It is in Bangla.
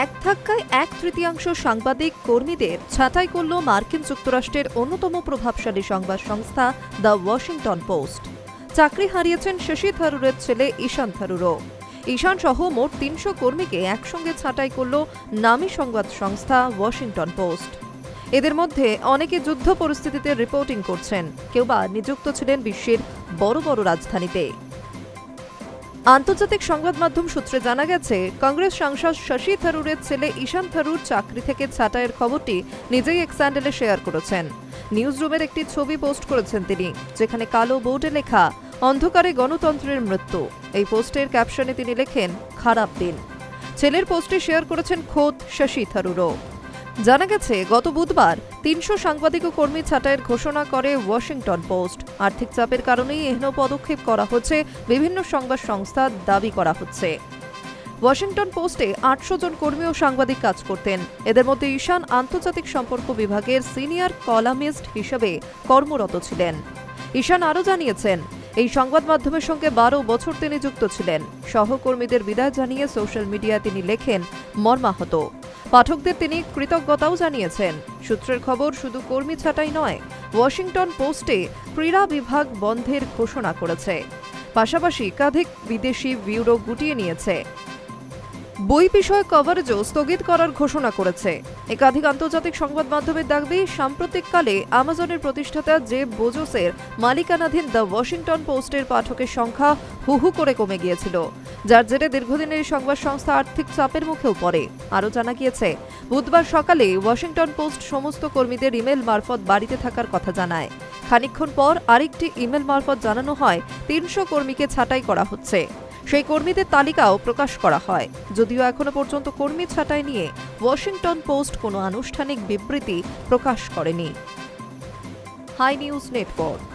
এক ধাক্কায় এক তৃতীয়াংশ সাংবাদিক কর্মীদের ছাঁটাই করল মার্কিন যুক্তরাষ্ট্রের অন্যতম প্রভাবশালী সংবাদ সংস্থা দ্য ওয়াশিংটন পোস্ট। চাকরি হারিয়েছেন শশী থারুরের ছেলে ঈশান থারুরও। ঈশান সহ মোট তিনশো কর্মীকে একসঙ্গে ছাঁটাই করল নামী সংবাদ সংস্থা ওয়াশিংটন পোস্ট। এদের মধ্যে অনেকে যুদ্ধ পরিস্থিতিতে রিপোর্টিং করছেন। কেউ বা নিযুক্ত ছিলেন বিশ্বের বড় বড় রাজধানীতে। আন্তর্জাতিক সংবাদ মাধ্যম সূত্রে জানা গেছে, কংগ্রেস সাংসদ শশী থারুরের ছেলে ঈশান থারুর চাকরি থেকে ছাঁটাইয়ের খবরটি নিজেই এক স্যান্ডেলে শেয়ার করেছেন। নিউজ রুমের একটি ছবি পোস্ট করেছেন তিনি, যেখানে কালো বোর্ডে লেখা, অন্ধকারে গণতন্ত্রের মৃত্যু। এই পোস্টের ক্যাপশনে তিনি লেখেন, খারাপ দিন। ছেলের পোস্টে শেয়ার করেছেন খোদ শশী থারুরও। জানা গেছে, গত বুধবার তিনশো সাংবাদিক কর্মী ছাঁটাইয়ের ঘোষণা করে ওয়াশিংটন পোস্ট। আর্থিক চাপের কারণেই এহেন পদক্ষেপ করা হচ্ছে, বিভিন্ন সংবাদ সংস্থা দাবি করা হচ্ছে। ওয়াশিংটন পোস্টে আটশো জন কর্মী ও সাংবাদিক কাজ করতেন। এদের মধ্যে ঈশান আন্তর্জাতিক সম্পর্ক বিভাগের সিনিয়র কলামিস্ট হিসেবে কর্মরত ছিলেন। ঈশান আরও জানিয়েছেন, এই সংবাদ মাধ্যমের সঙ্গে বারো বছর তিনি যুক্ত ছিলেন। সহকর্মীদের বিদায় জানিয়ে সোশ্যাল মিডিয়ায় তিনি লেখেন, মর্মাহত। পাঠকদের তিনি কৃতজ্ঞতাও জানিয়েছেন। সূত্রের খবর, শুধু কর্মী ছাঁটাই নয়, ওয়াশিংটন পোস্টে ক্রীড়া বিভাগ বন্ধের ঘোষণা করেছে। পাশাপাশি একাধিক বিদেশি ব্যুরো গুটিয়ে নিয়েছে। বই বিষয়ক কভারেজও স্থগিত করার ঘোষণা করেছে। একাধিক আন্তর্জাতিক সংবাদ মাধ্যমের দাবি সাম্প্রতিককালে আমাজনের প্রতিষ্ঠাতা জে বোজোসের মালিকানাধীন দ্য ওয়াশিংটন পোস্টের পাঠকের সংখ্যা হু হু করে কমে গিয়েছিল। যার জেরে দীর্ঘদিনের এই সংবাদ সংস্থা আর্থিক চাপের মুখেও পড়ে। আরও জানা গিয়েছে, বুধবার সকালে ওয়াশিংটন পোস্ট সমস্ত কর্মীদের ইমেল মারফত বাড়িতে থাকার কথা জানায়। খানিকক্ষণ পর আরেকটি ইমেল মারফত জানানো হয়, তিনশো কর্মীকে ছাঁটাই করা হচ্ছে। সেই কর্মীদের তালিকাও প্রকাশ করা হয়। যদিও এখনও পর্যন্ত কর্মী ছাঁটাই নিয়ে ওয়াশিংটন পোস্ট কোনো আনুষ্ঠানিক বিবৃতি প্রকাশ করেনি। High news network.